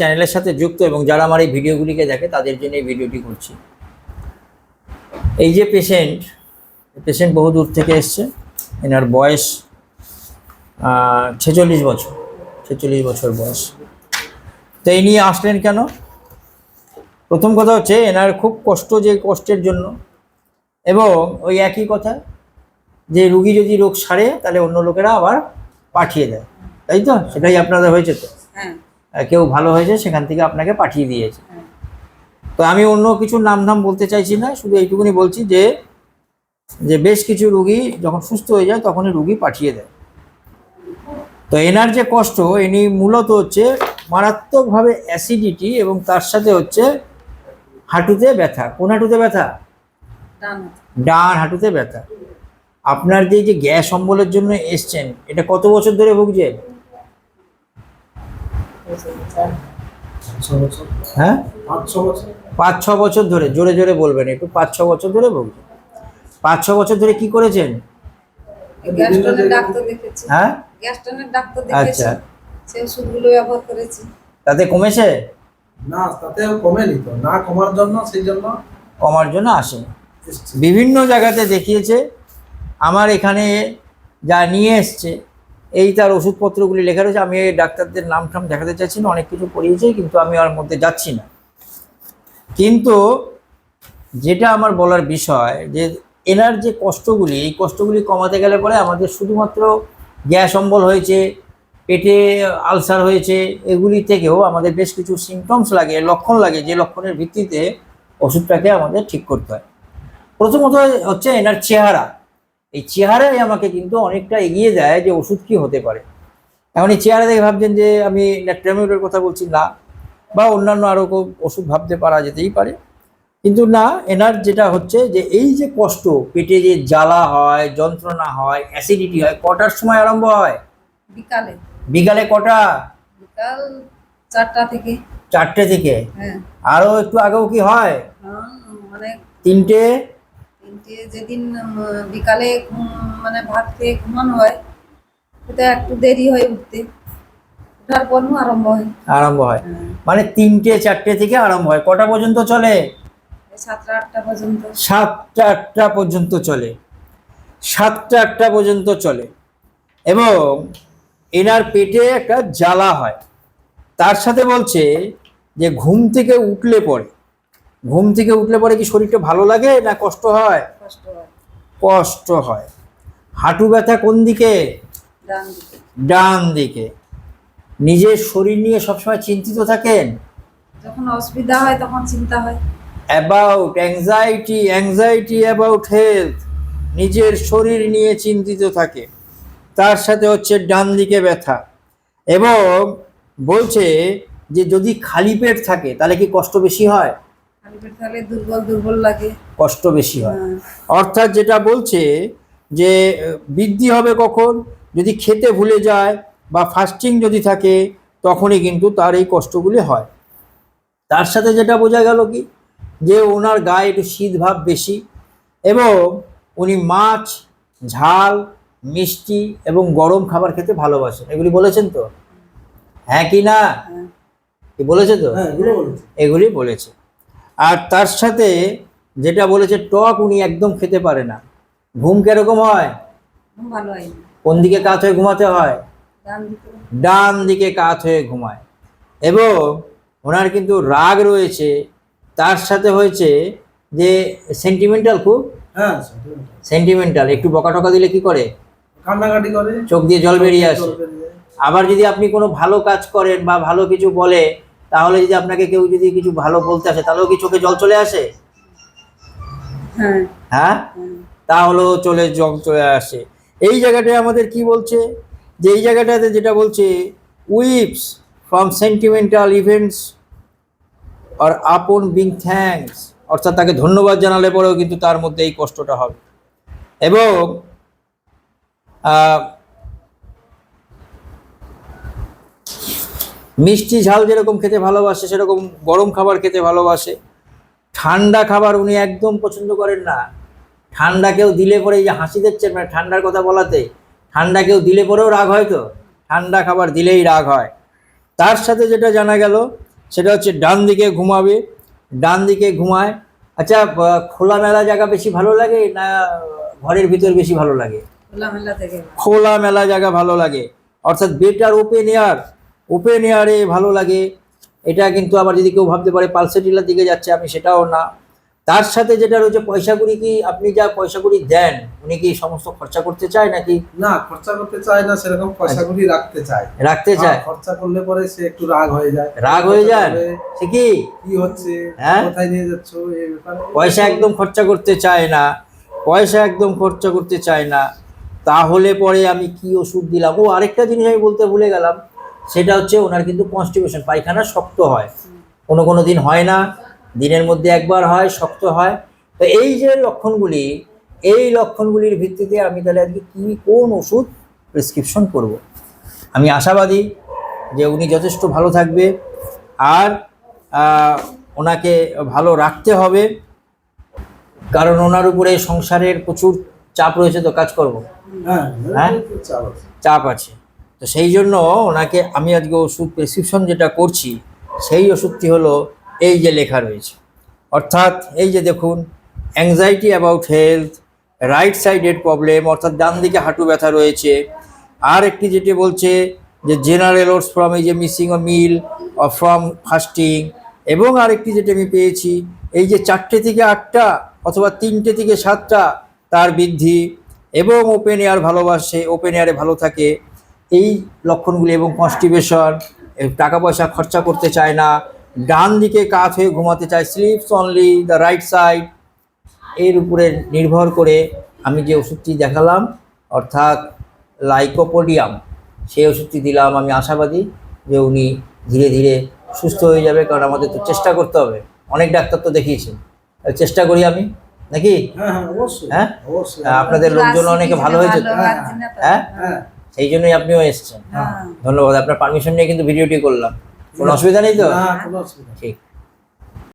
চ্যানেলের সাথে যুক্ত এবং যারা আমার এই ভিডিওগুলিকে দেখে তাদের জন্য এই ভিডিওটি করছি। এই যে পেশেন্ট পেশেন্ট বহু দূর থেকে এসছে। এনার বয়স ছেচল্লিশ বছর ছেচল্লিশ বছর বয়স। তো এই নিয়ে আসলেন কেন? প্রথম কথা হচ্ছে এনার খুব কষ্ট যে কষ্টের জন্য। এবং ওই একই কথা যে রুগী যদি রোগ সারে, তাহলে অন্য লোকেরা আবার পাঠিয়ে দেয়। তাই তো? সেটাই আপনাদের হয়েছে তো। হ্যাঁ। কেউ ভালো হয়েছে সেখান থেকে আপনাকে পাঠিয়ে দিয়েছে। তো আমি অন্য কিছু নাম ধাম বলতে চাইছি না শুধু এইটুকুনি বলছি যে যে বেশ কিছু রুগী যখন সুস্থ হয়ে যায় তখনই রুগী পাঠিয়ে দেয়। তো এনার যে কষ্ট ইনি মূলত হচ্ছে মারাত্মকভাবে অ্যাসিডিটি এবং তার সাথে হচ্ছে হাঁটুতে ব্যথা। কোন হাঁটুতে ব্যথা? ডান হাঁটুতে ব্যথা। আপনার যে যে গ্যাস অম্বলের জন্য এসছেন এটা কত বছর ধরে ভুগছেন? হ্যাঁ? পাঁচ ছ বছর। পাঁচ ছ বছর ধরে জোরে জোরে বলবেন একটু পাঁচ ছ বছর ধরে বলবেন। পাঁচ ছ বছর ধরে কি করেছেন? গ্যাস্ট্রনের ডাক্তার দেখেছি। হ্যাঁ? গ্যাস্ট্রনের ডাক্তার দেখেছি। আচ্ছা। সেই ওষুধগুলো ব্যবহার করেছি। তাতে কমেছে? না তাতেও কমেনি তো। না কমার জন্য সেই জন্য কমার জন্য আসেনি বিভিন্ন জায়গাতে দেখিয়েছে। আমার এখানে যা নিয়ে এসছে এই তার ওষুধপত্রগুলি লেখা রয়েছে। আমি এই ডাক্তারদের নাম ঠাম দেখাতে চাইছি না, অনেক কিছু পড়িয়েছে, কিন্তু আমি আর মধ্যে যাচ্ছি না। কিন্তু যেটা আমার বলার বিষয়, যে এনার যে কষ্টগুলি, এই কষ্টগুলি কমাতে গেলে পরে আমাদের শুধুমাত্র গ্যাস অম্বল হয়েছে, পেটে আলসার হয়েছে, এগুলি থেকেও আমাদের বেশ কিছু সিমটমস লাগে, লক্ষণ লাগে, যে লক্ষণের ভিত্তিতে ওষুধটাকে আমাদের ঠিক করতে হয়। প্রথমত হচ্ছে এনার চেহারা। এই চেহারাই আমাকে কিন্তু অনেকটা এগিয়ে দেয় যে ওষুধ কি হতে পারে। এখন এই চেহারা দেখে ভাবছেন যে আমি ন্যাট্রামিউটের কথা বলছি না। বা অন্যান্য আরও ওষুধ ভাবতে পারা যেতেই পারে। কিন্তু না এনার যেটা হচ্ছে যে এই যে কষ্ট পেটে যে জ্বালা হয় যন্ত্রণা হয় অ্যাসিডিটি হয় কটার সময় আরম্ভ হয়? বিকালে। বিকালে কটা? বিকাল চারটা থেকে। চারটে থেকে? হ্যাঁ। আরও একটু আগেও কি হয়? তিনটে? তিনটে যেদিন বিকালে মানে ভাত খেয়ে ঘুমানো হয় সেটা একটু দেরি হয় উঠতে। ওঠার পর আরম্ভ হয়। আরম্ভ হয়। হ্যাঁ, মানে তিনটে চারটে থেকে আরম্ভ হয়। কটা পর্যন্ত চলে? সাতটা আটটা পর্যন্ত। সাতটা আটটা পর্যন্ত চলে। সাতটা আটটা পর্যন্ত চলে। এবং এনার পেটে একটা জ্বালা হয়। তার সাথে বলছে যে ঘুম থেকে উঠলে পরে ঘুম থেকে উঠলে পরে কি শরীরটা ভালো লাগে না কষ্ট হয়? কষ্ট হয়। কষ্ট হয়। হাঁটু ব্যথা কোন দিকে? ডান দিকে। ডান দিকে। নিজের শরীর নিয়ে সবসময় চিন্তিত থাকেন? যখন অসুবিধা হয় তখন চিন্তা হয়। About anxiety anxiety about health নিজের শরীর নিয়ে চিন্তিত থাকে। তার সাথে হচ্ছে ডান দিকে ব্যথা। এবং বলছে যে যদি খালি পেট থাকে তাহলে কি কষ্ট বেশি হয়? খালি দুর্বল দুর্বল লাগে। কষ্ট বেশি হয়। হ্যাঁ, অর্থাৎ যেটা বলছে যে বৃদ্ধি হবে কখন? যদি খেতে ভুলে যায় বা ফাস্টিং যদি থাকে তখনই কিন্তু তার এই কষ্টগুলি হয়। তার সাথে যেটা বোঝা গেল কি? যে ওনার গায়ে একটু শীত ভাব বেশি এবং উনি মাছ ঝাল মিষ্টি এবং গরম খাবার খেতে ভালোবাসেন। এগুলি বলেছেন তো? হ্যাঁ কি না? হ্যাঁ। কি বলেছে তো? হ্যাঁ এগুলি বলেছে। আর তার সাথে যেটা বলেছে টক উনি একদম খেতে পারে না। ঘুম কীরকম হয়? হয় কোন দিকে কাত হয়ে ঘুমাতে হয়? ডান দিকে। কাত হয়ে ঘুমায়। এবং ওনার কিন্তু রাগ রয়েছে। তার সাথে হয়েছে যে সেন্টিমেন্টাল খুব? হ্যাঁ সেন্টিমেন্টাল একটু বকা টকা দিলে কি করে? কান্নাকাটি করে। চোখ দিয়ে জল বেরিয়ে আসে। আবার যদি আপনি কোনো ভালো কাজ করেন বা ভালো কিছু বলে তাহলে যদি আপনাকে কেউ যদি কিছু ভালো বলতে আসে তাহলেও কি চোখে জল চলে আসে? হ্যাঁ। হ্যাঁ? তাহলেও চলে জল চলে আসে। এই জায়গাটায় আমাদের কি বলছে? যে এই জায়গাটাতে যেটা বলছে উইপস ফ্রম সেন্টিমেন্টাল ইভেন্টস আর আপন বিং থ্যাঙ্কস অর্থাৎ তাকে ধন্যবাদ জানালে পরেও কিন্তু তার মধ্যে এই কষ্টটা হবে। এবং মিষ্টি ঝাল যেরকম খেতে ভালোবাসে সেরকম গরম খাবার খেতে ভালোবাসে। ঠান্ডা খাবার উনি একদম পছন্দ করেন না। ঠান্ডা কেউ দিলে পরে এই যে হাসি দিচ্ছেন মানে ঠান্ডার কথা বলাতে ঠান্ডা কেউ দিলে পরেও রাগ হয় তো? ঠান্ডা খাবার দিলেই রাগ হয়। তার সাথে যেটা জানা গেল সেটা হচ্ছে ডান দিকে ঘুমাবে ডান দিকে ঘুমায়। আচ্ছা খোলামেলা জায়গা বেশি ভালো লাগে না ঘরের ভিতর বেশি ভালো লাগে? খোলামেলা খোলা মেলা জায়গা ভালো লাগে। অর্থাৎ বেটার ওপেন এয়ার। ওপেন এয়ারে ভালো লাগে। এটা কিন্তু আবার যদি কেউ ভাবতে পারে পালসেটিলার দিকে যাচ্ছে আমি সেটাও না। তার সাথে যেটা রয়েছে পয়সা কড়ি কি আপনি যা পয়সা কড়ি দেন উনি কি সমস্ত খরচা করতে চায় নাকি? না খরচা করতে চায় না সেরকম পয়সা করি রাখতে চায়। রাখতে চায়? খরচা করলে পরে সে একটু রাগ হয়ে যায়। রাগ হয়ে যায়? সে কি? কি হচ্ছে? হ্যাঁ? কোথায় নিয়ে যাচ্ছ? এই ব্যাপারে পয়সা একদম খরচা করতে চায় না। পয়সা একদম খরচা করতে চায় না। তাহলে পরে আমি কি ওষুধ দিলাম? ও আরেকটা জিনিস আমি বলতে ভুলে গেলাম। সেটা হচ্ছে ওনার কিন্তু কনস্টিপেশন পায়খানা শক্ত হয় কোনো কোনো দিন হয় না দিনের মধ্যে একবার হয় শক্ত হয় তো এই যে লক্ষণগুলি এই লক্ষণগুলির ভিত্তিতে আমি তাহলে আজকে কী কোন ওষুধ প্রেসক্রিপশন করব। আমি আশাবাদী যে উনি যথেষ্ট ভালো থাকবে আর ওনাকে ভালো রাখতে হবে কারণ ওনার উপরে সংসারের প্রচুর চাপ রয়েছে তো কাজকর্ম হ্যাঁ হ্যাঁ? একটু চাপ আছে। তো সেই জন্য ওনাকে আমি আজকে ওষুধ প্রেসক্রিপশন যেটা করছি, সেই ওষুধটি হলো এই যে লেখা রয়েছে। অর্থাৎ এই যে দেখুন অ্যাংজাইটি অ্যাবাউট হেলথ রাইট সাইডের প্রবলেম অর্থাৎ ডান দিকে হাঁটু ব্যথা রয়েছে। আর একটি যেটি বলছে যে জেনারেল ওটস ফ্রম এই যে missing a meal uh from fasting এবং আরেকটি যেটা আমি পেয়েছি, এই যে চারটে থেকে আটটা অথবা তিনটে থেকে সাতটা তার বৃদ্ধি, এবং ওপেন এয়ার ভালোবাসে ওপেন এয়ারে ভালো থাকে। এই লক্ষণগুলি এবং কনস্টিবেশন টাকা পয়সা খরচা করতে চায় না ডান দিকে কাত হয়ে ঘুমাতে চায় sleeps only the right side এর উপরে নির্ভর করে আমি যে ওষুধটি দেখালাম অর্থাৎ লাইকোপোডিয়াম সেই ওষুধটি দিলাম আমি আশাবাদী যে উনি ধীরে ধীরে সুস্থ হয়ে যাবে কারণ আমাদের তো চেষ্টা করতে হবে। অনেক ডাক্তার তো দেখিয়েছেন। চেষ্টা করি আমি নাকি? হ্যাঁ হ্যাঁ অবশ্যই। হ্যাঁ? আপনাদের লোকজন অনেকে ভালো হয়েছে। হ্যাঁ? হ্যাঁ। সেই জন্যই আপনিও এসছেন। হ্যাঁ। ধন্যবাদ আপনার পারমিশন নিয়ে কিন্তু ভিডিওটি করলাম। কোনো অসুবিধা নেই তো। ঠিক।